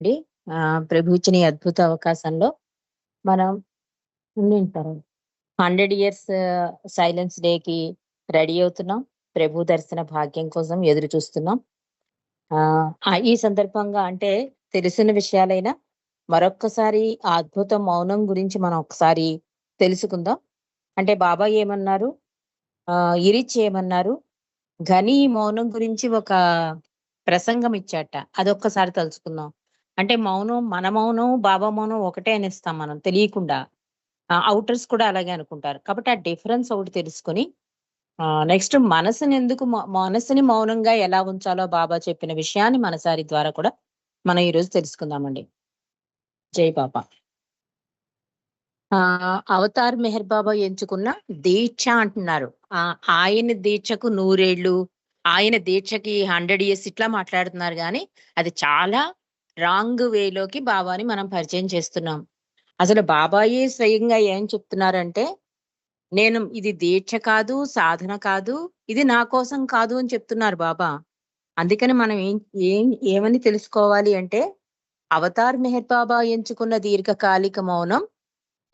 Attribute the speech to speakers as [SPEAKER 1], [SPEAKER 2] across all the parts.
[SPEAKER 1] అండి. ప్రభు ఇచ్చిన అద్భుత అవకాశంలో మనం ఉండింటారు. 100 ఇయర్స్ సైలెన్స్ డేకి రెడీ అవుతున్నాం. ప్రభు దర్శన భాగ్యం కోసం ఎదురు చూస్తున్నాం. ఆ ఈ సందర్భంగా అంటే తెలిసిన విషయాలైనా మరొక్కసారి ఆ అద్భుత మౌనం గురించి మనం ఒకసారి తెలుసుకుందాం. అంటే బాబా ఏమన్నారు? ఇరిచ్ ఏమన్నారు? ఘని మౌనం గురించి ఒక ప్రసంగం ఇచ్చాట. అదొక్కసారి తలుచుకుందాం. అంటే మౌనం మన మౌనం, బాబా మౌనం ఒకటే అనేస్తాం మనం తెలియకుండా. అవుటర్స్ కూడా అలాగే అనుకుంటారు. కాబట్టి ఆ డిఫరెన్స్ ఒకటి తెలుసుకొని నెక్స్ట్ మనసుని ఎందుకు మనసుని మౌనంగా ఎలా ఉంచాలో బాబా చెప్పిన విషయాన్ని మనసారి ద్వారా కూడా మనం ఈరోజు తెలుసుకుందామండి. జై బాబా. అవతార్ మెహర్ బాబా ఎంచుకున్న దీక్ష అంటున్నారు. ఆయన దీక్షకు నూరేళ్ళు, ఆయన దీక్షకి 100 ఇయర్స్ ఇట్లా మాట్లాడుతున్నారు కానీ అది చాలా రాంగ్ వేలోకి బాబాని మనం పరిచయం చేస్తున్నాం. అసలు బాబాయే స్వయంగా ఏం చెప్తున్నారంటే, నేను ఇది దీక్ష కాదు, సాధన కాదు, ఇది నా కోసం కాదు అని చెప్తున్నారు బాబా. అందుకని మనం ఏం ఏం ఏమని తెలుసుకోవాలి అంటే, అవతార్ మెహర్ బాబా ఎంచుకున్న దీర్ఘకాలిక మౌనం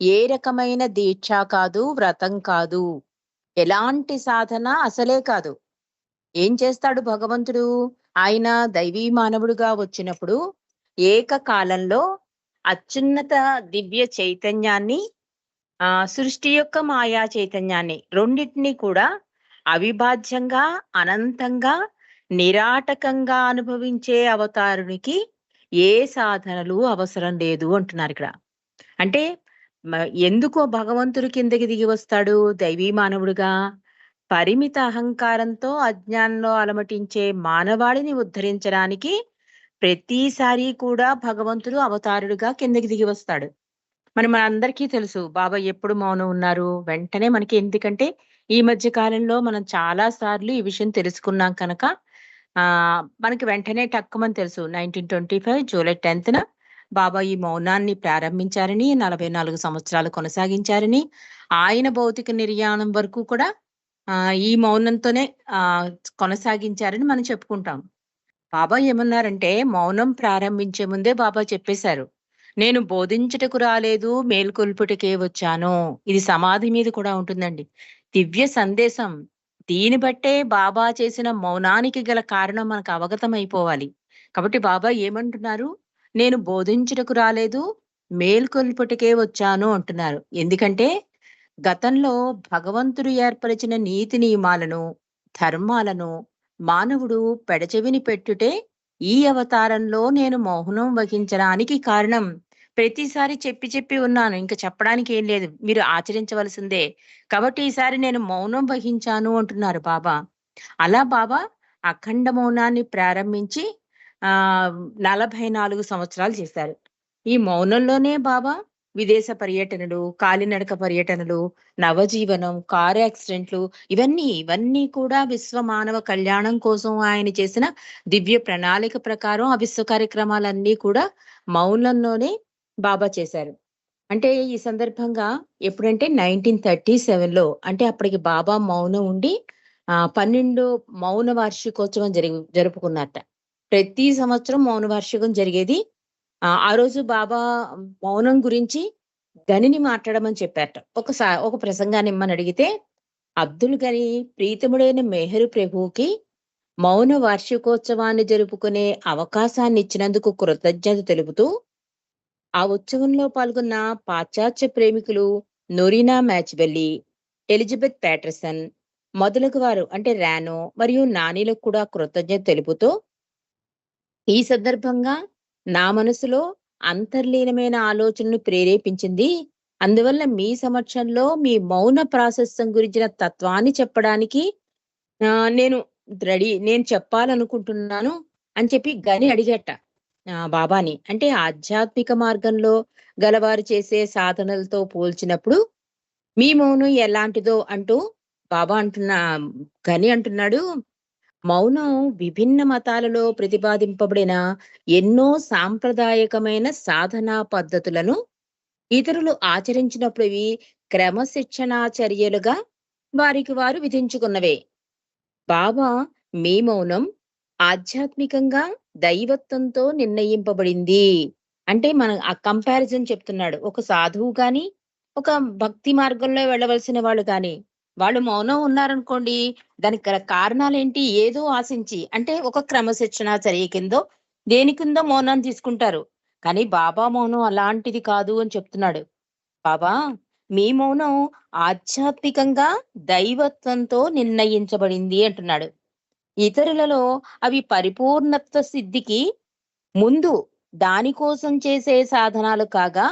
[SPEAKER 1] ఏ రకమైన దీక్ష కాదు, వ్రతం కాదు. ఎలాంటి సాధన అసలే కాదు. ఏం చేస్తాడు భగవంతుడు? ఆయన దైవీ మానవుడుగా వచ్చినప్పుడు ఏకకాలంలో అత్యున్నత దివ్య చైతన్యాన్ని ఆ సృష్టి యొక్క మాయా చైతన్యాన్ని రెండింటిని కూడా అవిభాజ్యంగా, అనంతంగా, నిరాటకంగా అనుభవించే అవతారునికి ఏ సాధనలు అవసరం లేదు అంటున్నారు ఇక్కడ అంటే ఎందుకో ఎందుకు భగవంతుడు కిందకి దిగి వస్తాడు దైవీ మానవుడుగా? పరిమిత అహంకారంతో అజ్ఞానంలో అలమటించే మానవాళిని ఉద్ధరించడానికి ప్రతిసారి కూడా భగవంతుడు అవతారుడుగా కిందకి దిగి వస్తాడు. మరి మనందరికీ తెలుసు బాబా ఎప్పుడు మౌనం ఉన్నారు? వెంటనే మనకి ఎందుకంటే ఈ మధ్య కాలంలో మనం చాలా సార్లు ఈ విషయం తెలుసుకున్నాం కనుక ఆ మనకి వెంటనే టక్కుమని తెలుసు. 1925 జూలై 10న బాబా ఈ మౌనాన్ని ప్రారంభించారని, 44 సంవత్సరాలు కొనసాగించారని, ఆయన భౌతిక నిర్యాణం వరకు కూడా ఈ మౌనంతోనే కొనసాగించారని మనం చెప్పుకుంటాం. బాబా ఏమన్నారంటే మౌనం ప్రారంభించే ముందే బాబా చెప్పేశారు. నేను బోధించుటకు రాలేదు, మేల్కొల్పుటకే వచ్చాను. ఇది సమాధి మీద కూడా ఉంటుందండి. దివ్య సందేశం. దీని బట్టే బాబా చేసిన మౌనానికి గల కారణం మనకు అవగతం అయిపోవాలి. కాబట్టి బాబా ఏమంటున్నారు? నేను బోధించుటకు రాలేదు, మేల్కొల్పుటకే వచ్చాను అంటున్నారు. ఎందుకంటే గతంలో భగవంతుడు ఏర్పరిచిన నీతి నియమాలను, ధర్మాలను మానవుడు పెడచెవిని పెట్టుటే ఈ అవతారంలో నేను మౌనం వహించడానికి కారణం. ప్రతిసారి చెప్పి చెప్పి ఉన్నాను. ఇంకా చెప్పడానికి ఏం లేదు. మీరు ఆచరించవలసిందే. కాబట్టి ఈసారి నేను మౌనం వహించాను అంటున్నారు బాబా. అలా బాబా అఖండ మౌనాన్ని ప్రారంభించి నలభై నాలుగు సంవత్సరాలు చేశారు. ఈ మౌనంలోనే బాబా విదేశ పర్యటనలు, కాలినడక పర్యటనలు, నవజీవనం, కారు యాక్సిడెంట్లు ఇవన్నీ, ఇవన్నీ కూడా విశ్వ మానవ కళ్యాణం కోసం ఆయన చేసిన దివ్య ప్రణాళిక ప్రకారం ఆ విశ్వ కార్యక్రమాలన్నీ కూడా మౌనంలోనే బాబా చేశారు. అంటే ఈ సందర్భంగా ఎప్పుడంటే 1937లో అంటే అప్పటికి బాబా మౌనం ఉండి ఆ పన్నెండు మౌన వార్షికోత్సవం జరిగి జరుపుకున్నారట. ప్రతి సంవత్సరం మౌన వార్షికం జరిగేది. ఆ రోజు బాబా మౌనం గురించి గనిని మాట్లాడమని చెప్పారట. ఒకసారి ఒక ప్రసంగాన్ని ఇమ్మని అడిగితే అబ్దుల్ గని ప్రీతముడైన మెహరు ప్రభువుకి మౌన వార్షికోత్సవాన్ని జరుపుకునే అవకాశాన్ని ఇచ్చినందుకు కృతజ్ఞత తెలుపుతూ ఆ ఉత్సవంలో పాల్గొన్న పాశ్చాత్య ప్రేమికులు నొరీనా మ్యాచ్‌బెల్లీ, ఎలిజబెత్ ప్యాటర్సన్ మొదలగు వారు అంటే రానో మరియు నానీలకు కూడా కృతజ్ఞత తెలుపుతూ ఈ సందర్భంగా నా మనసులో అంతర్లీనమైన ఆలోచనను ప్రేరేపించింది. అందువల్ల మీ సమక్షంలో మీ మౌన ప్రాశస్త్యం గురించిన తత్వాన్ని చెప్పడానికి నేను రెడీ నేను చెప్పాలనుకుంటున్నాను అని చెప్పి గని అడిగట బాబాని. అంటే ఆధ్యాత్మిక మార్గంలో గలవారు చేసే సాధనలతో పోల్చినప్పుడు మీ మౌనం ఎలాంటిదో అంటూ బాబా అంటున్న గని అంటున్నాడు. మౌనం విభిన్న మతాలలో ప్రతిపాదింపబడిన ఎన్నో సాంప్రదాయకమైన సాధనా పద్ధతులను ఇతరులు ఆచరించినప్పుడు ఇవి క్రమశిక్షణా చర్యలుగా వారికి వారు విధించుకున్నవే. బాబా మీ మౌనం ఆధ్యాత్మికంగా దైవత్వంతో నిర్ణయింపబడింది అంటే మనం ఆ కంపారిజన్ చెప్తున్నాడు ఒక సాధువు కానీ ఒక భక్తి మార్గంలో వెళ్ళవలసిన వాళ్ళు కానీ వాళ్ళు మౌనం ఉన్నారనుకోండి దానికి గల కారణాలు ఏంటి ఏదో ఆశించి అంటే ఒక క్రమశిక్షణ చర్య కిందో దేని కిందో మౌనం తీసుకుంటారు. కానీ బాబా మౌనం అలాంటిది కాదు అని చెప్తున్నాడు. బాబా మీ మౌనం ఆధ్యాత్మికంగా దైవత్వంతో నిర్ణయించబడింది అంటున్నాడు. ఇతరులలో అవి పరిపూర్ణత్వ సిద్ధికి ముందు దానికోసం చేసే సాధనాలు కాగా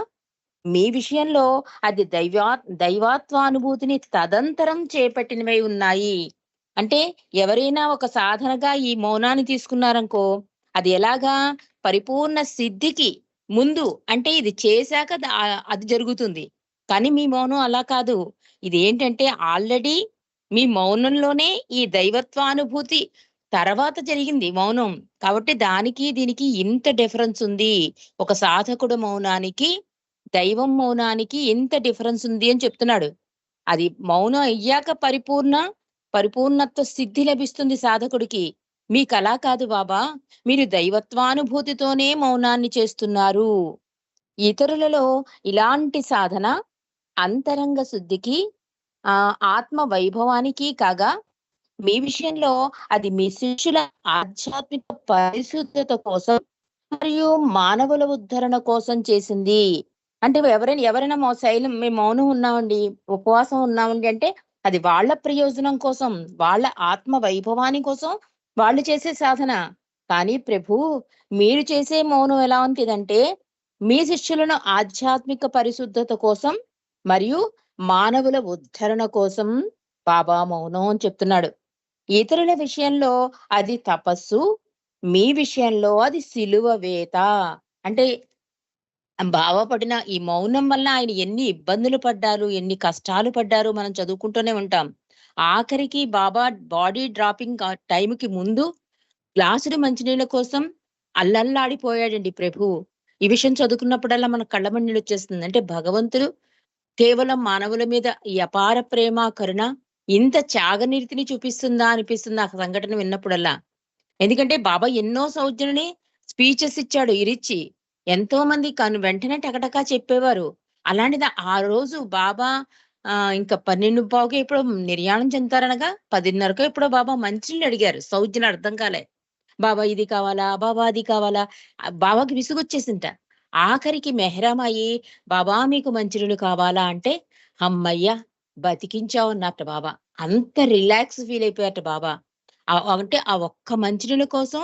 [SPEAKER 1] మీ విషయంలో అది దైవా దైవాత్వానుభూతిని తదంతరం చేపట్టినవై ఉన్నాయి. అంటే ఎవరైనా ఒక సాధనగా ఈ మౌనాన్ని తీసుకున్నారనుకో అది ఎలాగా పరిపూర్ణ సిద్ధికి ముందు అంటే ఇది చేశాక అది జరుగుతుంది. కానీ మీ మౌనం అలా కాదు. ఇది ఏంటంటే ఆల్రెడీ మీ మౌనంలోనే ఈ దైవత్వానుభూతి తర్వాత జరిగింది మౌనం. కాబట్టి దానికి దీనికి ఇంత డిఫరెన్స్ ఉంది. ఒక సాధకుడు మౌనానికి దైవం మౌనానికి ఎంత డిఫరెన్స్ ఉంది అని చెప్తున్నాడు. అది మౌనం అయ్యాక పరిపూర్ణ పరిపూర్ణత్వ సిద్ధి లభిస్తుంది సాధకుడికి. మీకు అలా కాదు బాబా మీరు దైవత్వానుభూతితోనే మౌనాన్ని చేస్తున్నారు. ఇతరులలో ఇలాంటి సాధన అంతరంగ శుద్ధికి ఆ ఆత్మ వైభవానికి కాగా మీ విషయంలో అది మీ శిష్యుల ఆధ్యాత్మిక పరిశుద్ధత కోసం మరియు మానవుల ఉద్ధరణ కోసం చేసింది. అంటే ఎవరైనా ఎవరైనా మా శైలం మేము మౌనం ఉన్నామండి ఉపవాసం ఉన్నామండి అంటే అది వాళ్ళ ప్రయోజనం కోసం వాళ్ళ ఆత్మ వైభవాని కోసం వాళ్ళు చేసే సాధన. కానీ ప్రభు మీరు చేసే మౌనం ఎలా ఉంటుందంటే మీ శిష్యులను ఆధ్యాత్మిక పరిశుద్ధత కోసం మరియు మానవుల ఉద్ధరణ కోసం బాబా మౌనం అని చెప్తున్నాడు. ఇతరుల విషయంలో అది తపస్సు మీ విషయంలో అది సిలువ వేత. అంటే బావపడిన ఈ మౌనం వల్ల ఆయన ఎన్ని ఇబ్బందులు పడ్డారు ఎన్ని కష్టాలు పడ్డారు మనం చదువుకుంటూనే ఉంటాం. ఆఖరికి బాబా బాడీ డ్రాపింగ్ టైంకి ముందు గ్లాసుడు మంచినీళ్ళ కోసం అల్లల్లాడిపోయాడండి ప్రభు. ఈ విషయం చదువుకున్నప్పుడల్లా మన కళ్ళ నీళ్ళు వచ్చేస్తుంది. అంటే భగవంతుడు కేవలం మానవుల మీద ఈ అపార ప్రేమ కరుణ ఇంత త్యాగనీతిని చూపిస్తుందా అనిపిస్తుంది ఆ సంఘటన విన్నప్పుడల్లా. ఎందుకంటే బాబా ఎన్నో సౌజన్యని స్పీచెస్ ఇచ్చాడు ఇరిచి. ఎంతో మంది కను వెంటనే టకటకా చెప్పేవారు. అలాంటిది ఆ రోజు బాబా ఆ ఇంకా పన్నెండు పావుకి ఇప్పుడు నిర్యాణం చెందుతారనగా పదిన్నరకు ఎప్పుడో బాబా మంచిని అడిగారు. సౌజన్యం అర్థం కాలే. బాబా ఇది కావాలా? బాబా అది కావాలా? బాబాకి విసుగొచ్చేసింట ఆఖరికి మెహరామాయి బాబా మీకు మంచినీళ్ళు కావాలా? అంటే అమ్మయ్య బతికించావు అన్నట్ట బాబా. అంత రిలాక్స్ ఫీల్ అయిపోయారట బాబా. అంటే ఆ ఒక్క మంచినీళ్ళ కోసం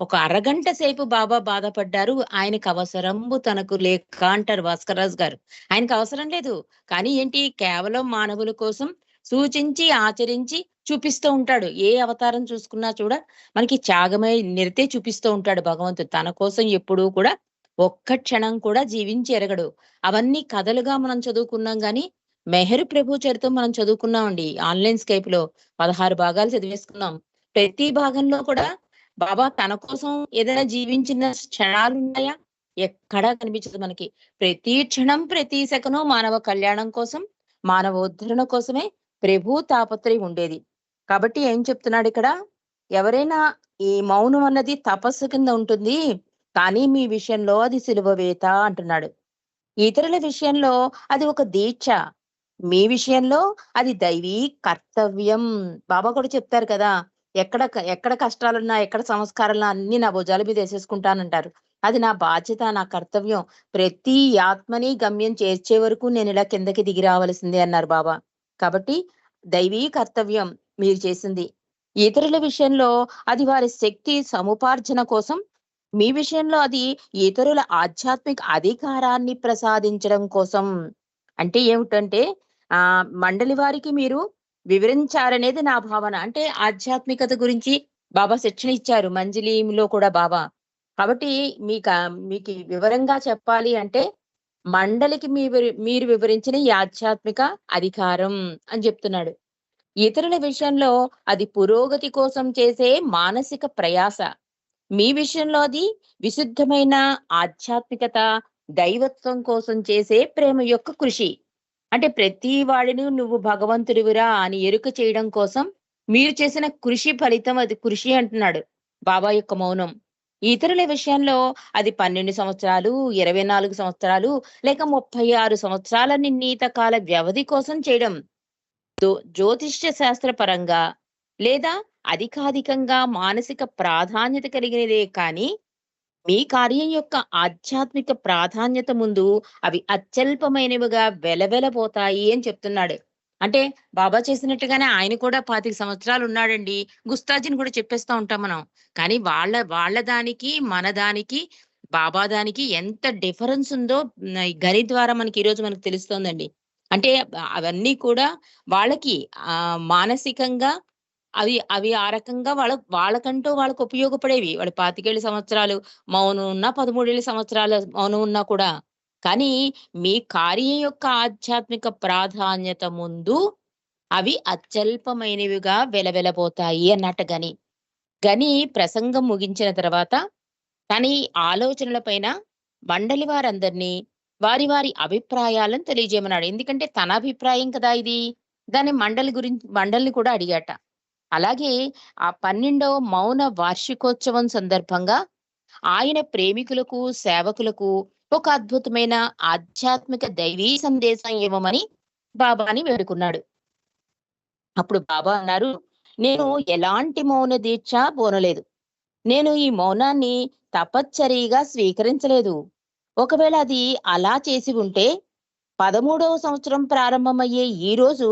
[SPEAKER 1] ఒక అరగంట సేపు బాబా బాధపడ్డారు. ఆయనకు అవసరంబు తనకు లేక అంటారు భాస్కర్ రాజు గారు. ఆయనకు అవసరం లేదు. కానీ ఏంటి? కేవలం మానవుల కోసం సూచించి ఆచరించి చూపిస్తూ ఉంటాడు. ఏ అవతారం చూసుకున్నా చూడ మనకి త్యాగమై నిరితే చూపిస్తూ ఉంటాడు భగవంతుడు. తన కోసం ఎప్పుడూ కూడా ఒక్క క్షణం కూడా జీవించి ఎరగడు. అవన్నీ కథలుగా మనం చదువుకున్నాం కానీ మెహరు ప్రభు చరిత్ర మనం చదువుకున్నామండి. ఆన్లైన్ స్కైప్లో పదహారు భాగాలు చదివేసుకున్నాం. ప్రతి భాగంలో కూడా బాబా తన కోసం ఏదైనా జీవించిన క్షణాలు ఉన్నాయా ఎక్కడా కనిపించదు మనకి. ప్రతి క్షణం ప్రతి సెకను మానవ కళ్యాణం కోసం మానవ ఉద్ధరణ కోసమే ప్రభు తాపత్రయం ఉండేది. కాబట్టి ఏం చెప్తున్నాడు ఇక్కడ? ఎవరైనా ఈ మౌనం అన్నది తపస్సు కింద ఉంటుంది కానీ మీ విషయంలో అది సులువవేత అంటున్నాడు. ఇతరుల విషయంలో అది ఒక దీక్ష. మీ విషయంలో అది దైవీ కర్తవ్యం. బాబా కూడా చెప్తారు కదా ఎక్కడ ఎక్కడ కష్టాలున్నా ఎక్కడ సంస్కారాలున్నా అన్ని నా భుజాల మీద వేసేసుకుంటానంటారు. అది నా బాధ్యత నా కర్తవ్యం. ప్రతి ఆత్మని గమ్యం చేర్చే వరకు నేను ఇలా కిందకి దిగి రావాల్సిందే అన్నారు బాబా. కాబట్టి దైవీ కర్తవ్యం మీరు చేసింది. ఇతరుల విషయంలో అది వారి శక్తి సముపార్జన కోసం. మీ విషయంలో అది ఇతరుల ఆధ్యాత్మిక అధికారాన్ని ప్రసాదించడం కోసం. అంటే ఏమిటంటే ఆ మండలి వారికి మీరు వివరించారనేది నా భావన. అంటే ఆధ్యాత్మికత గురించి బాబా శిక్షణ ఇచ్చారు మంజలిలో కూడా బాబా. కాబట్టి మీకు మీకు వివరంగా చెప్పాలి అంటే మండలికి మీ మీరు వివరించిన ఈ ఆధ్యాత్మిక అధికారం అని చెప్తున్నాడు. ఇతరుల విషయంలో అది పురోగతి కోసం చేసే మానసిక ప్రయాస. మీ విషయంలో అది విశుద్ధమైన ఆధ్యాత్మికత దైవత్వం కోసం చేసే ప్రేమ యొక్క కృషి. అంటే ప్రతి వాడిని నువ్వు భగవంతుడివిరా అని ఎరుక చేయడం కోసం మీరు చేసిన కృషి ఫలితం అది కృషి అంటున్నాడు బాబా యొక్క మౌనం ఇతరుల విషయంలో అది 12 సంవత్సరాలు, 24 సంవత్సరాలు లేక 36 సంవత్సరాల నిర్ణీత కాల వ్యవధి కోసం చేయడం. జ్యోతిష్య శాస్త్ర పరంగా లేదా అధికాధికంగా మానసిక ప్రాధాన్యత కలిగినదే కానీ, మీ కార్యం యొక్క ఆధ్యాత్మిక ప్రాధాన్యత ముందు అవి అత్యల్పమైనవిగా వెలవెలపోతాయి అని చెప్తున్నాడు. అంటే బాబా చేసినట్టుగానే ఆయన కూడా 25 సంవత్సరాలు ఉన్నాడండి. గుస్తాజీని కూడా చెప్పేస్తా ఉంటాం మనం. కానీ వాళ్ళ వాళ్ళ దానికి, మన దానికి, బాబా దానికి ఎంత డిఫరెన్స్ ఉందో గని ద్వారా మనకి ఈరోజు మనకు తెలుస్తోందండి. అంటే అవన్నీ కూడా వాళ్ళకి మానసికంగా అవి అవి ఆ రకంగా వాళ్ళ వాళ్ళకంటూ వాళ్ళకు ఉపయోగపడేవి. వాళ్ళు 25 సంవత్సరాలు మౌనం ఉన్నా, 13 సంవత్సరాల మౌనం ఉన్నా కూడా. కానీ మీ కార్యం యొక్క ఆధ్యాత్మిక ప్రాధాన్యత ముందు అవి అత్యల్పమైనవిగా వెలవెలబోతాయి అన్నట్టు గని. గని ప్రసంగం ముగించిన తర్వాత తన ఆలోచనల పైన మండలి వారందరినీ వారి వారి అభిప్రాయాలను తెలియజేయమన్నాడు. ఎందుకంటే తన అభిప్రాయం కదా ఇది. దాని మండలి గురించి మండలిని కూడా అడిగాట. అలాగే ఆ 12వ మౌన వార్షికోత్సవం సందర్భంగా ఆయన ప్రేమికులకు, సేవకులకు ఒక అద్భుతమైన ఆధ్యాత్మిక దైవీ సందేశం ఇవ్వమని బాబాని వేడుకున్నాడు. అప్పుడు బాబా అన్నారు, "నేను ఎలాంటి మౌన దీక్ష బోనలేదు నేను ఈ మౌనాన్ని తపశ్చర్యగా స్వీకరించలేదు. ఒకవేళ అది అలా చేసి ఉంటే 13వ సంవత్సరం ప్రారంభమయ్యే ఈ రోజు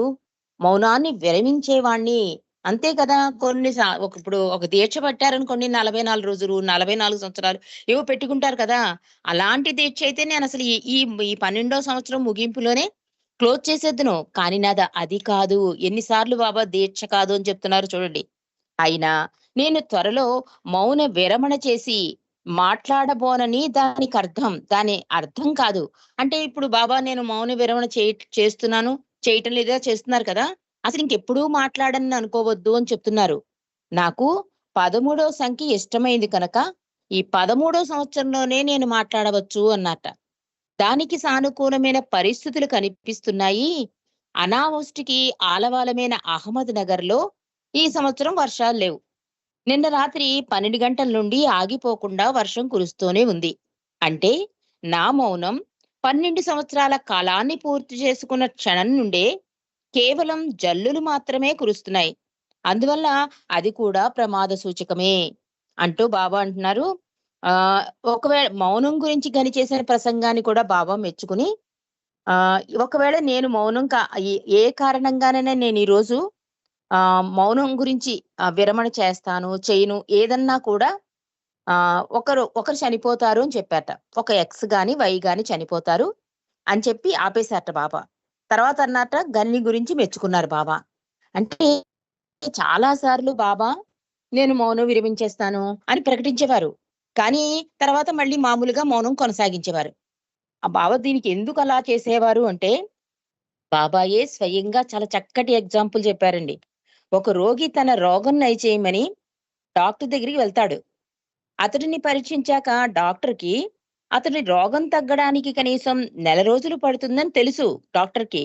[SPEAKER 1] మౌనాన్ని విరమించేవాణ్ణి. అంతే కదా! కొన్ని ఒక ఇప్పుడు ఒక దీక్ష పట్టారనుకోండి 44 రోజులు, 44 సంవత్సరాలు ఏవో పెట్టుకుంటారు కదా! అలాంటి దీక్ష అయితే నేను అసలు ఈ ఈ 12వ సంవత్సరం ముగింపులోనే క్లోజ్ చేసేద్దును. కానీ నాది అది కాదు. ఎన్ని సార్లు బాబా దీక్ష కాదు అని చెప్తున్నారు చూడండి. అయినా నేను త్వరలో మౌన విరమణ చేసి మాట్లాడబోనని దానికి అర్థం దాని అర్థం కాదు. అంటే ఇప్పుడు బాబా నేను మౌన విరమణ చేస్తున్నాను, చేయటం లేదా చేస్తున్నారు కదా! అసలు ఇంకెప్పుడూ మాట్లాడని అనుకోవద్దు అని చెప్తున్నారు. నాకు 13వ సంఖ్య ఇష్టమైంది కనుక ఈ 13వ సంవత్సరంలోనే నేను మాట్లాడవచ్చు అన్నట దానికి సానుకూలమైన పరిస్థితులు కనిపిస్తున్నాయి. అనావృష్టికి ఆలవాలమైన అహ్మద్ నగర్‌లో ఈ సంవత్సరం వర్షాలు లేవు. నిన్న రాత్రి 12 గంటల నుండి ఆగిపోకుండా వర్షం కురుస్తూనే ఉంది. అంటే నా మౌనం 12 సంవత్సరాల కాలాన్ని పూర్తి చేసుకున్న క్షణం నుండే కేవలం జల్లులు మాత్రమే కురుస్తున్నాయి. అందువల్ల అది కూడా ప్రమాద సూచకమే. అంటూ బాబా అంటున్నారు. ఆ ఒకవేళ మౌనం గురించి గని చేసిన ప్రసంగాన్ని కూడా బాబా మెచ్చుకుని ఆ ఒకవేళ నేను మౌనం కా ఏ ఏ కారణంగానైనా నేను ఈరోజు ఆ మౌనం గురించి విరమణ చేస్తాను, చేయను ఏదన్నా కూడా ఆ ఒకరు ఒకరు చనిపోతారు అని చెప్పారట. ఒక ఎక్స్ గాని, వై గాని చనిపోతారు అని చెప్పి ఆపేశారట బాబా. తర్వాత అన్నారట గన్ని గురించి మెచ్చుకున్నారు బాబా. అంటే చాలా సార్లు బాబా నేను మౌనం విరమించేస్తాను అని ప్రకటించేవారు. కానీ తర్వాత మళ్ళీ మామూలుగా మౌనం కొనసాగించేవారు. ఆ బాబా దీనికి ఎందుకు అలా చేసేవారు అంటే బాబాయే స్వయంగా చాలా చక్కటి ఎగ్జాంపుల్ చెప్పారండి. ఒక రోగి తన రోగం నయచేయమని డాక్టర్ దగ్గరికి వెళ్తాడు. అతడిని పరీక్షించాక డాక్టర్‌కి అతడి రోగం తగ్గడానికి కనీసం నెల రోజులు పడుతుందని తెలుసు డాక్టర్‌కి.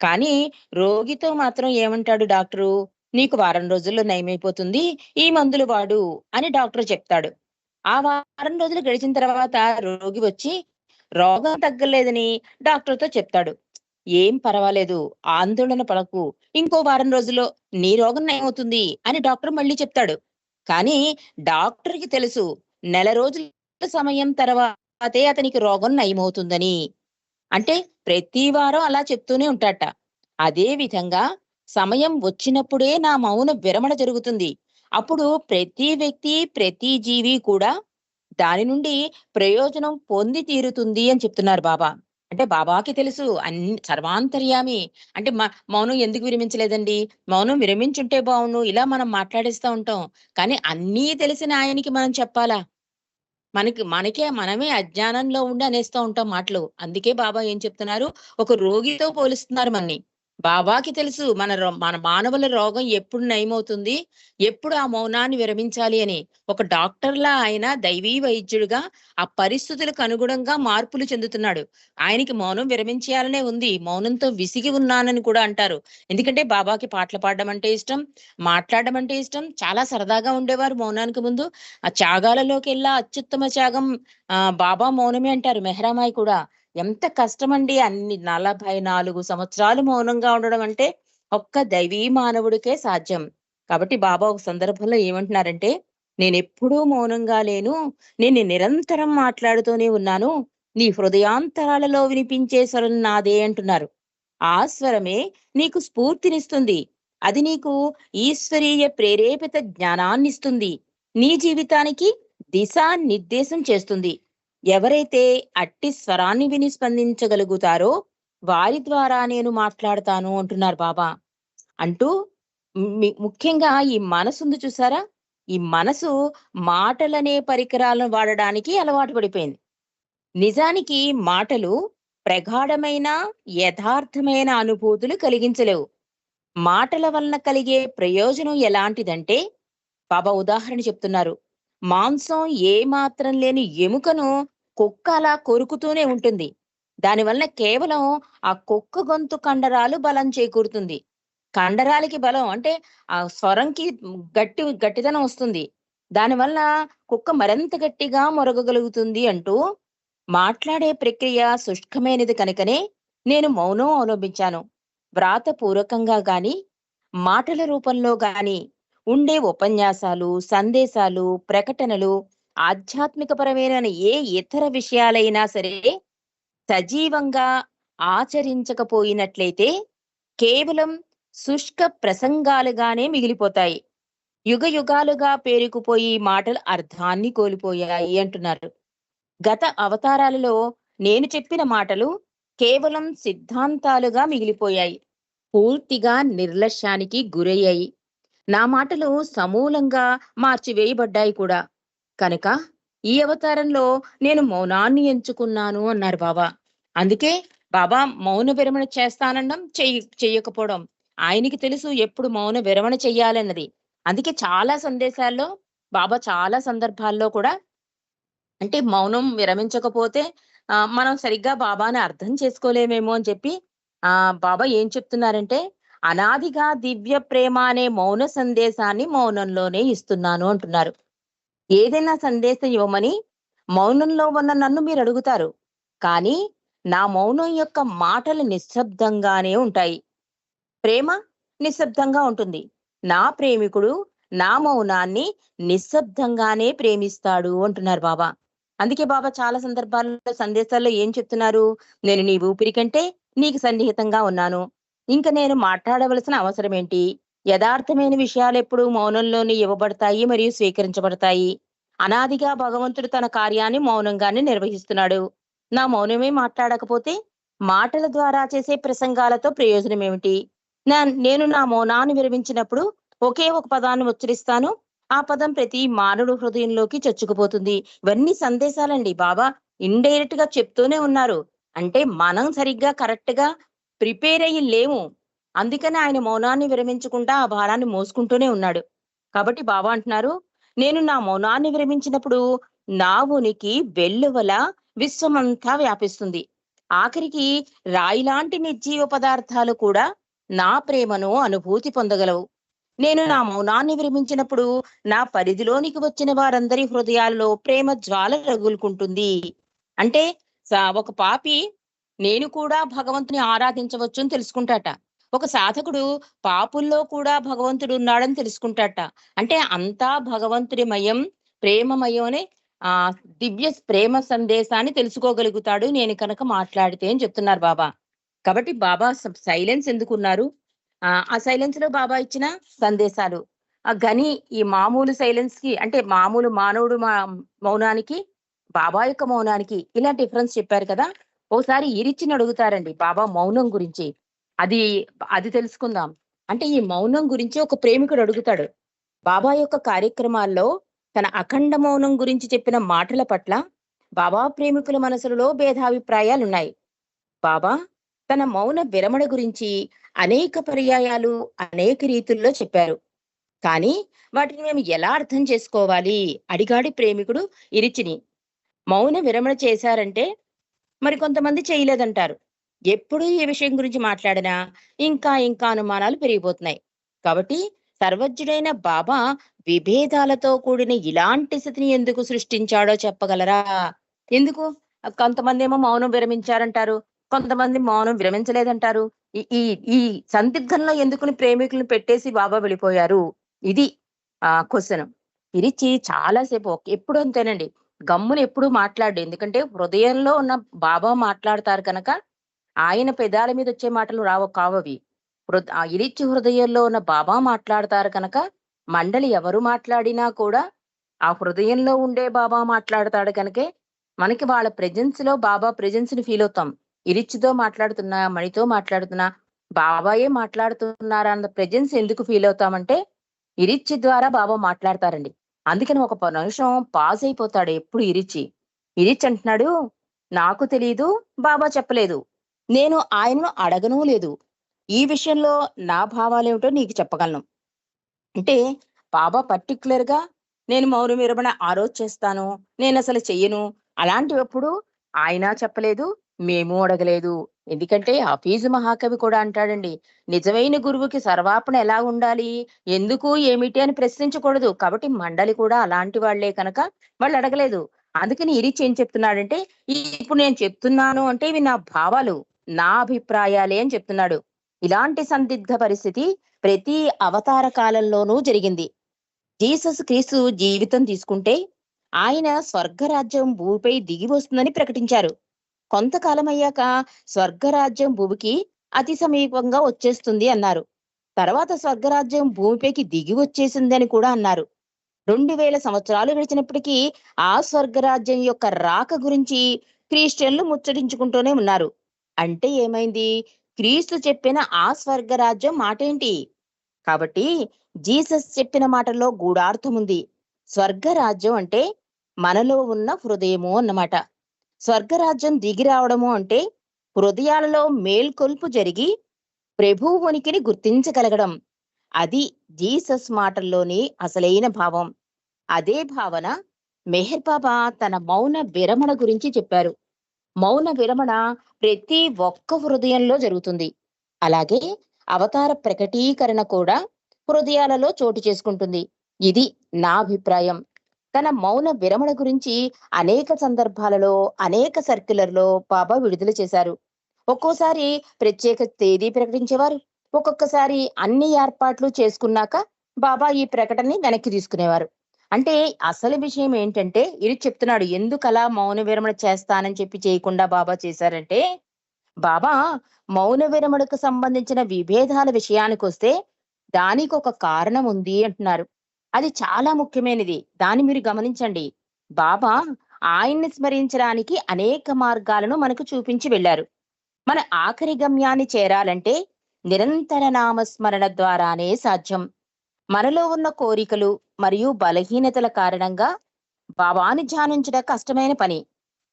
[SPEAKER 1] కానీ రోగితో మాత్రం ఏమంటాడు డాక్టరు, "నీకు వారం రోజుల్లో నయమైపోతుంది. ఈ మందులు వాడు" అని డాక్టర్ చెప్తాడు. ఆ వారం రోజులు గడిచిన తర్వాత రోగి వచ్చి రోగం తగ్గలేదని డాక్టర్‌తో చెప్తాడు. "ఏం పర్వాలేదు. ఆందోళన పడకు. ఇంకో వారం రోజుల్లో నీ రోగం నయమవుతుంది" అని డాక్టర్ మళ్ళీ చెప్తాడు. కానీ డాక్టర్‌కి తెలుసు నెల రోజుల సమయం తర్వాత అతనికి రోగం నయమవుతుందని. అంటే ప్రతి వారం అలా చెప్తూనే ఉంటాట అదే విధంగా సమయం వచ్చినప్పుడే నా మౌన విరమణ జరుగుతుంది. అప్పుడు ప్రతి వ్యక్తి, ప్రతి జీవి కూడా దాని నుండి ప్రయోజనం పొంది తీరుతుంది అని చెప్తున్నారు బాబా. అంటే బాబాకి తెలుసు అన్ని సర్వాంతర్యామి. అంటే మ మౌనం ఎందుకు విరమించలేదండి? మౌనం విరమించుంటే బావును ఇలా మనం మాట్లాడేస్తా ఉంటాం. కానీ అన్నీ తెలిసిన ఆయనకి మనం చెప్పాలా? మనకి మనకే మనమే అజ్ఞానంలో ఉండి అనేస్తా ఉంటాం మాటలు. అందుకే బాబా ఏం చెప్తున్నారు, ఒక రోగితో పోలుస్తున్నారు మనని. బాబాకి తెలుసు మన మన మానవుల రోగం ఎప్పుడు నయమవుతుంది ఎప్పుడు ఆ మౌనాన్ని విరమించాలి అని. ఒక డాక్టర్లా ఆయన దైవీ వైద్యుడిగా ఆ పరిస్థితులకు అనుగుణంగా మార్పులు చెందుతున్నాడు. ఆయనకి మౌనం విరమించేయాలనే ఉంది. మౌనంతో విసిగి ఉన్నానని కూడా అంటారు. ఎందుకంటే బాబాకి పాటలు పాడడం అంటే ఇష్టం మాట్లాడడం అంటే ఇష్టం. చాలా సరదాగా ఉండేవారు మౌనానికి ముందు. ఆ త్యాగాలలోకి వెళ్ళా అత్యుత్తమ త్యాగం ఆ బాబా మౌనమే అంటారు మెహరామాయి కూడా. ఎంత కష్టమండి అన్ని నలభై నాలుగు సంవత్సరాలు మౌనంగా ఉండడం అంటే ఒక్క దైవీ మానవుడికే సాధ్యం. కాబట్టి బాబా ఒక సందర్భంలో ఏమంటున్నారంటే నేను ఎప్పుడూ మౌనంగా లేను నేను నిరంతరం మాట్లాడుతూనే ఉన్నాను నీ హృదయాంతరాలలో వినిపించే స్వరం నాదే అంటున్నారు. ఆ స్వరమే నీకు స్ఫూర్తినిస్తుంది. అది నీకు ఈశ్వరీయ ప్రేరేపిత జ్ఞానాన్నిస్తుంది. నీ జీవితానికి దిశా నిర్దేశం చేస్తుంది. ఎవరైతే అట్టి స్వరాన్ని విని స్పందించగలుగుతారో వారి ద్వారా నేను మాట్లాడతాను అంటున్నారు బాబా. అంటూ ముఖ్యంగా ఈ మనసుంది చూసారా? ఈ మనసు మాటలనే పరికరాలను వాడడానికి అలవాటు పడిపోయింది. నిజానికి మాటలు ప్రగాఢమైన యథార్థమైన అనుభూతులు కలిగించలేవు. మాటల వలన కలిగే ప్రయోజనం ఎలాంటిదంటే బాబా ఉదాహరణ చెప్తున్నారు. మాంసం ఏ మాత్రం లేని ఎముకను కుక్క అలా కొరుకుతూనే ఉంటుంది. దానివల్ల కేవలం ఆ కుక్క గొంతు కండరాలు బలం చేకూరుతుంది. కండరాలకి బలం అంటే ఆ స్వరంకి గట్టి గట్టిదనం వస్తుంది. దానివల్ల కుక్క మరింత గట్టిగా మొరగగలుగుతుంది అంటూ మాట్లాడే ప్రక్రియ శుష్కమైనది కనుకనే నేను మౌనం అవలంబించాను. వ్రాతపూర్వకంగా గాని మాటల రూపంలో గాని ఉండే ఉపన్యాసాలు సందేశాలు ప్రకటనలు ఆధ్యాత్మికపరమైన ఏ ఇతర విషయాలైనా సరే సజీవంగా ఆచరించకపోయినట్లయితే కేవలం శుష్క ప్రసంగాలుగానే మిగిలిపోతాయి. యుగ యుగాలుగా పేరుకుపోయి మాటలు అర్థాన్ని కోల్పోయాయి అంటున్నారు. గత అవతారాలలో నేను చెప్పిన మాటలు కేవలం సిద్ధాంతాలుగా మిగిలిపోయాయి. పూర్తిగా నిర్లక్ష్యానికి గురయ్యాయి. నా మాటలు సమూలంగా మార్చివేయబడ్డాయి కూడా. కనుక ఈ అవతారంలో నేను మౌనాన్ని ఎంచుకున్నాను అన్నారు బాబా అందుకే బాబా మౌన విరమణ చేస్తానడం చెయ్యి చెయ్యకపోవడం. ఆయనకి తెలుసు ఎప్పుడు మౌన విరమణ చెయ్యాలన్నది. అందుకే చాలా సందేశాల్లో బాబా చాలా సందర్భాల్లో కూడా అంటే మౌనం విరమించకపోతే మనం సరిగ్గా బాబాని అర్థం చేసుకోలేమేమో అని చెప్పి ఆ బాబా ఏం చెప్తున్నారంటే అనాదిగా దివ్య ప్రేమ అనే మౌన సందేశాన్ని మౌనంలోనే ఇస్తున్నాను అంటున్నారు. ఏదైనా సందేశం ఇవ్వమని మౌనంలో ఉన్న నన్ను మీరు అడుగుతారు. కానీ నా మౌనం యొక్క మాటలు నిశ్శబ్దంగానే ఉంటాయి. ప్రేమ నిశ్శబ్దంగా ఉంటుంది. నా ప్రేమికుడు నా మౌనాన్ని నిశ్శబ్దంగానే ప్రేమిస్తాడు అంటున్నారు బాబా. అందుకే బాబా చాలా సందర్భాల్లో సందేశాల్లో ఏం చెప్తున్నారు? నేను నీ ఊపిరి కంటే నీకు సన్నిహితంగా ఉన్నాను. ఇంకా నేను మాట్లాడవలసిన అవసరం ఏంటి యథార్థమైన విషయాలు ఎప్పుడు మౌనంలోనే ఇవ్వబడతాయి మరియు స్వీకరించబడతాయి. అనాదిగా భగవంతుడు తన కార్యాన్ని మౌనంగానే నిర్వహిస్తున్నాడు. నా మౌనమే మాట్లాడకపోతే మాటల ద్వారా చేసే ప్రసంగాలతో ప్రయోజనం ఏమిటి నేను నా మౌనాన్ని విరమించినప్పుడు ఒకే ఒక పదాన్ని ఉచ్చరిస్తాను. ఆ పదం ప్రతి మానవుడు హృదయంలోకి చొచ్చుకుపోతుంది. ఇవన్నీ సందేశాలండి బాబా. ఇండైరెక్ట్గా చెప్తూనే ఉన్నారు. అంటే మనం సరిగ్గా కరెక్ట్గా ప్రిపేర్ అయ్యి లేము. అందుకనే ఆయన మౌనాన్ని విరమించకుండా ఆ భారాన్ని మోసుకుంటూనే ఉన్నాడు. కాబట్టి బాబా అంటున్నారు నేను నా మౌనాన్ని విరమించినప్పుడు నా ఉనికి వెల్లువల విశ్వమంతా వ్యాపిస్తుంది. ఆఖరికి రాయిలాంటి నిర్జీవ పదార్థాలు కూడా నా ప్రేమను అనుభూతి పొందగలవు. నేను నా మౌనాన్ని విరమించినప్పుడు నా పరిధిలోనికి వచ్చిన వారందరి హృదయాల్లో ప్రేమ జ్వాల రగులుకుంటుంది. అంటే ఒక పాపి నేను కూడా భగవంతుని ఆరాధించవచ్చు అని తెలుసుకుంటాట. ఒక సాధకుడు పాపుల్లో కూడా భగవంతుడు ఉన్నాడని తెలుసుకుంటాట. అంటే అంతా భగవంతుడి మయం ప్రేమమయం అనే ఆ దివ్య ప్రేమ సందేశాన్ని తెలుసుకోగలుగుతాడు నేను కనుక మాట్లాడితే అని చెప్తున్నారు బాబా. కాబట్టి బాబా సైలెన్స్ ఎందుకున్నారు? ఆ ఆ సైలెన్స్లో బాబా ఇచ్చిన సందేశాలు. ఆ గని ఈ మామూలు సైలెన్స్కి అంటే మామూలు మానవుడు మా మౌనానికి బాబా యొక్క మౌనానికి ఇలా డిఫరెన్స్ చెప్పారు కదా? ఓసారి ఇరిచిని అడుగుతారండి బాబా మౌనం గురించి. అది అది తెలుసుకుందాం. అంటే ఈ మౌనం గురించి ఒక ప్రేమికుడు అడుగుతాడు. బాబా యొక్క కార్యక్రమాల్లో తన అఖండ మౌనం గురించి చెప్పిన మాటల పట్ల బాబా ప్రేమికుల మనసులలో భేదాభిప్రాయాలు ఉన్నాయి బాబా తన మౌన విరమణ గురించి అనేక పర్యాయాలు అనేక రీతుల్లో చెప్పారు. కానీ వాటిని మేము ఎలా అర్థం చేసుకోవాలి? అడిగాడి ప్రేమికుడు ఇరిచిని. మౌన విరమణ చేశారంటే మరి కొంతమంది చేయలేదంటారు. ఎప్పుడు ఈ విషయం గురించి మాట్లాడినా ఇంకా ఇంకా అనుమానాలు పెరిగిపోతున్నాయి. కాబట్టి సర్వజ్ఞుడైన బాబా విభేదాలతో కూడిన ఇలాంటి స్థితిని ఎందుకు సృష్టించాడో చెప్పగలరా? ఎందుకు? కొంతమంది ఏమో మౌనం విరమించారంటారు. కొంతమంది మౌనం విరమించలేదంటారు. ఈ ఈ ఈ సందిగ్ధంలో ఎందుకుని ప్రేమికులను పెట్టేసి బాబా వెళ్ళిపోయారు? ఇది ఆ క్వశ్చన్. ఇరిచి చాలాసేపు ఎప్పుడు అంతేనండి. గమ్మున ఎప్పుడు మాట్లాడు ఎందుకంటే హృదయంలో ఉన్న బాబా మాట్లాడతారు కనుక ఆయన పెదాల మీద వచ్చే మాటలు రావు కావవి. ఆ ఇరిచి హృదయంలో ఉన్న బాబా మాట్లాడతారు కనుక మండలి ఎవరు మాట్లాడినా కూడా ఆ హృదయంలో ఉండే బాబా మాట్లాడతాడు కనుకే మనకి వాళ్ళ ప్రెజెన్స్లో బాబా ప్రెజెన్స్ని ఫీల్ అవుతాం. ఇరిచితో మాట్లాడుతున్నా మణితో మాట్లాడుతున్నా బాబాయే మాట్లాడుతున్నారా అన్న ప్రెజెన్స్ ఎందుకు ఫీల్ అవుతామంటే ఇరిచి ద్వారా బాబా మాట్లాడతారండి. అందుకని ఒక నిమిషం పాజ్ అయిపోతాడు ఎప్పుడు ఇరిచి. ఇరిచి అంటున్నాడు నాకు తెలియదు బాబా చెప్పలేదు. నేను ఆయనను అడగను లేదు. ఈ విషయంలో నా భావాలేమిటో నీకు చెప్పగలను. అంటే బాబా పర్టికులర్గా నేను మౌన విరమణ ఆ రోజు చేస్తాను నేను అసలు చెయ్యను అలాంటివప్పుడు ఆయన చెప్పలేదు మేము అడగలేదు. ఎందుకంటే హఫీజు మహాకవి కూడా అంటాడండి నిజమైన గురువుకి సర్వాపణ ఎలా ఉండాలి? ఎందుకు ఏమిటి? అని ప్రశ్నించకూడదు. కాబట్టి మండలి కూడా అలాంటి వాళ్ళే కనుక వాళ్ళు అడగలేదు. అందుకని ఇరిచి ఏం చెప్తున్నాడంటే ఇప్పుడు నేను చెప్తున్నాను అంటే ఇవి నా భావాలు. నా అభిప్రాయాలే అని చెప్తున్నాడు. ఇలాంటి సందిగ్ధ పరిస్థితి ప్రతి అవతార కాలంలోనూ జరిగింది. జీసస్ క్రీస్తు జీవితం తీసుకుంటే ఆయన స్వర్గరాజ్యం భూమిపై దిగి వస్తుందని ప్రకటించారు. కొంతకాలం అయ్యాక స్వర్గరాజ్యం భూమికి అతి సమీపంగా వచ్చేస్తుంది అన్నారు. తర్వాత స్వర్గరాజ్యం భూమిపైకి దిగి వచ్చేసింది అని కూడా అన్నారు. రెండు వేల సంవత్సరాలు గడిచినప్పటికీ ఆ స్వర్గరాజ్యం యొక్క రాక గురించి క్రిస్టియన్లు ముచ్చటించుకుంటూనే ఉన్నారు. అంటే ఏమైంది? క్రీస్తు చెప్పిన ఆ స్వర్గరాజ్యం మాటేంటి? కాబట్టి జీసస్ చెప్పిన మాటల్లో గూఢార్థం ఉంది స్వర్గరాజ్యం అంటే మనలో ఉన్న హృదయము అన్నమాట. స్వర్గరాజ్యం దిగి రావడము అంటే హృదయాలలో మేల్కొల్పు జరిగి ప్రభు ఉనికిని గుర్తించగలగడం. అది జీసస్ మాటల్లోని అసలైన భావం. అదే భావన మెహర్ బాబా తన మౌన విరమణ గురించి చెప్పారు. మౌన విరమణ ప్రతి ఒక్క హృదయంలో జరుగుతుంది. అలాగే అవతార ప్రకటీకరణ కూడా హృదయాలలో చోటు చేసుకుంటుంది. ఇది నా అభిప్రాయం. తన మౌన విరమణ గురించి అనేక సందర్భాలలో అనేక సర్క్యులర్లో బాబా విడుదల చేశారు. ఒక్కోసారి ప్రత్యేక తేదీ ప్రకటించేవారు ఒక్కొక్కసారి అన్ని ఏర్పాట్లు చేసుకున్నాక బాబా ఈ ప్రకటనని వెనక్కి తీసుకునేవారు. అంటే అసలు విషయం ఏంటంటే ఇది చెప్తున్నాడు ఎందుకు అలా మౌన విరమణ చేస్తానని చెప్పి చేయకుండా బాబా చేశారంటే బాబా మౌన విరమణకు సంబంధించిన విభేదాల విషయానికి వస్తే దానికి ఒక కారణం ఉంది అంటున్నారు. అది చాలా ముఖ్యమైనది. దాన్ని మీరు గమనించండి. బాబా ఆయన్ని స్మరించడానికి అనేక మార్గాలను మనకు చూపించి వెళ్ళారు. మన ఆఖరి గమ్యాన్ని చేరాలంటే నిరంతర నామస్మరణ ద్వారానే సాధ్యం. మనలో ఉన్న కోరికలు మరియు బలహీనతల కారణంగా బాబాని ధ్యానించడం కష్టమైన పని.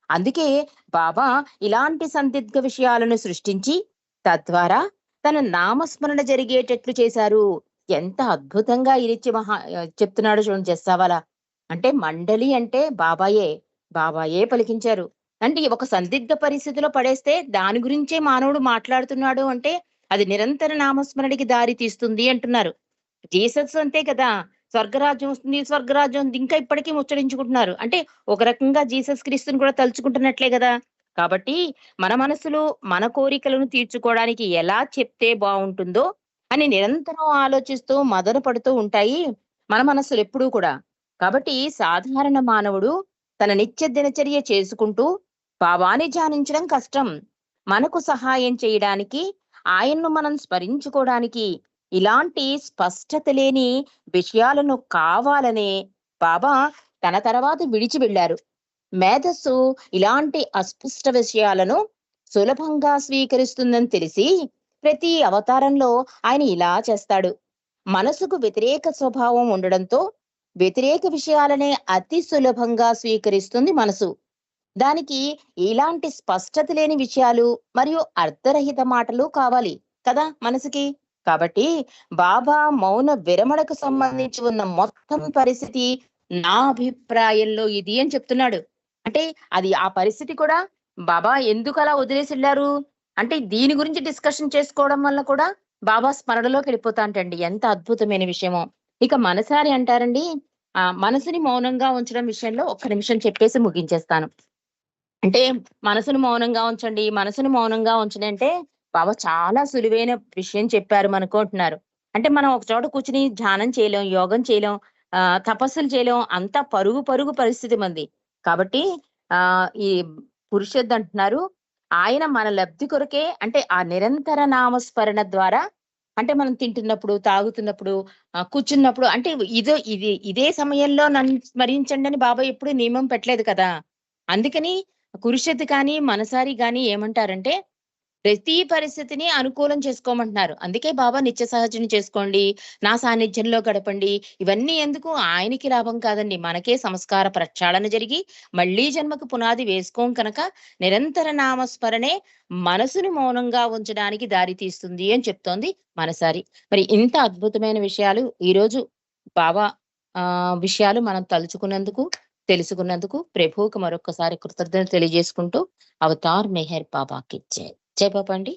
[SPEAKER 1] అందుకే బాబా ఇలాంటి సందిగ్ధ విషయాలను సృష్టించి తద్వారా తన నామస్మరణ జరిగేటట్లు చేశారు. ఎంత అద్భుతంగా ఇరిచి మహా చెప్తున్నాడు చూడండి చేస్తావాలా అంటే మండలి అంటే బాబాయే బాబాయే పలికించారు. అంటే ఒక సందిగ్ధ పరిస్థితిలో పడేస్తే దాని గురించే మానవుడు మాట్లాడుతున్నాడు అంటే అది నిరంతర నామస్మరణకి దారి తీస్తుంది అంటున్నారు. జీసస్ అంతే కదా. స్వర్గరాజ్యం వస్తుంది స్వర్గరాజ్యం ఉంది. ఇంకా ఇప్పటికీ ముచ్చడించుకుంటున్నారు అంటే ఒక రకంగా జీసస్ క్రీస్తుని కూడా తలుచుకుంటున్నట్లే కదా. కాబట్టి మన మనసులో మన కోరికలను తీర్చుకోవడానికి ఎలా చెప్తే బాగుంటుందో అని నిరంతరం ఆలోచిస్తూ మదన పడుతూ ఉంటాయి మన మనసులు ఎప్పుడూ కూడా. కాబట్టి సాధారణ మానవుడు తన నిత్య దినచర్య చేసుకుంటూ భావాన్ని ధ్యానించడం కష్టం. మనకు సహాయం చేయడానికి ఆయన్ను మనం స్మరించుకోవడానికి ఇలాంటి స్పష్టత లేని విషయాలను కావాలనే బాబా తన తర్వాత విడిచి వెళ్ళారు. మేధస్సు ఇలాంటి అస్పష్ట విషయాలను సులభంగా స్వీకరిస్తుందని తెలిసి ప్రతి అవతారంలో ఆయన ఇలా చేస్తాడు. మనసుకు వ్యతిరేక స్వభావం ఉండడంతో వ్యతిరేక విషయాలనే అతి సులభంగా స్వీకరిస్తుంది మనసు. దానికి ఇలాంటి స్పష్టత లేని విషయాలు మరియు అర్థరహిత మాటలు కావాలి కదా మనసుకి? కాబట్టి బాబా మౌన విరమణకు సంబంధించి ఉన్న మొత్తం పరిస్థితి నా అభిప్రాయంలో ఇది అని చెప్తున్నాడు. అంటే అది ఆ పరిస్థితి కూడా బాబా ఎందుకు అలా వదిలేసి వెళ్ళారు? అంటే దీని గురించి డిస్కషన్ చేసుకోవడం వల్ల కూడా బాబా స్మరణలోకి వెళ్ళిపోతా అంటండి ఎంత అద్భుతమైన విషయమో. ఇక మనసారి అంటారండి ఆ మనసుని మౌనంగా ఉంచడం విషయంలో ఒక్క నిమిషం చెప్పేసి ముగించేస్తాను. అంటే మనసును మౌనంగా ఉంచండి మనసును మౌనంగా ఉంచండి అంటే బాబా చాలా సులువైన విషయం చెప్పారు మనకు అంటే మనం ఒక చోట కూర్చుని ధ్యానం చేయలేం యోగం చేయలేం ఆ తపస్సులు చేయలేం అంతా పరుగు పరుగు పరిస్థితి మంది. కాబట్టి ఆ ఈ పురుషుద్ధి అంటున్నారు ఆయన మన లబ్ధి కొరకే అంటే ఆ నిరంతర నామస్మరణ ద్వారా అంటే మనం తింటున్నప్పుడు తాగుతున్నప్పుడు కూర్చున్నప్పుడు అంటే ఇదో ఇది ఇదే సమయంలో నన్ను స్మరించండి అని బాబా ఎప్పుడు నియమం పెట్టలేదు కదా. అందుకని కురుషత్ కానీ మనసారి కానీ ఏమంటారంటే ప్రతి పరిస్థితిని అనుకూలం చేసుకోమంటున్నారు. అందుకే బాబా నిత్య సహజం చేసుకోండి నా సాన్నిధ్యంలో గడపండి. ఇవన్నీ ఎందుకు? ఆయనకి లాభం కాదండి. మనకే సంస్కార ప్రక్షాళన జరిగి మళ్ళీ జన్మకు పునాది వేసుకోం కనుక నిరంతర నామస్మరణే మనసును మౌనంగా ఉంచడానికి దారి తీస్తుంది అని చెప్తోంది మనసారి. మరి ఇంత అద్భుతమైన విషయాలు ఈ రోజు బాబా ఆ విషయాలు మనం తలుచుకున్నందుకు తెలుసుకున్నందుకు ప్రభువుకు మరొకసారి కృతజ్ఞత తెలియజేసుకుంటూ అవతార్ మెహర్ బాబాకి జై. జై బాబా అండి.